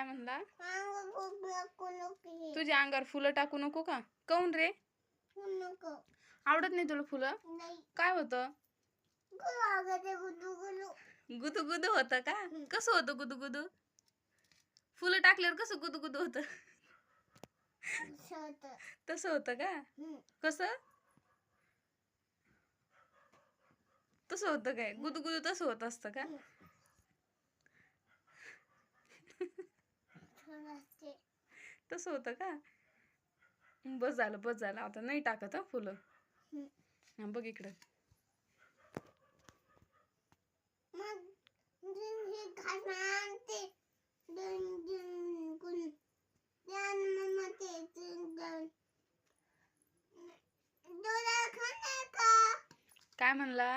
काय म्हणला? तुझ्या अंगावर फुलं टाकू नको का? काऊन रे? आवडत नाही तुला फुलं? नाही. काय होतं? गुदू गुदू होतं का? कसं होतं गुदू गुदू? फुलं टाकल्यावर कसं गुदू गुदू होतं? तसं होतं. का? कसं? तसं होतं काय? गुदू गुदू तसं होत असतं का? तसं होतं का? बस झालं बस झालं. आता नाही टाकत हा फुलं. हा. बघ इकडं. काय म्हणला?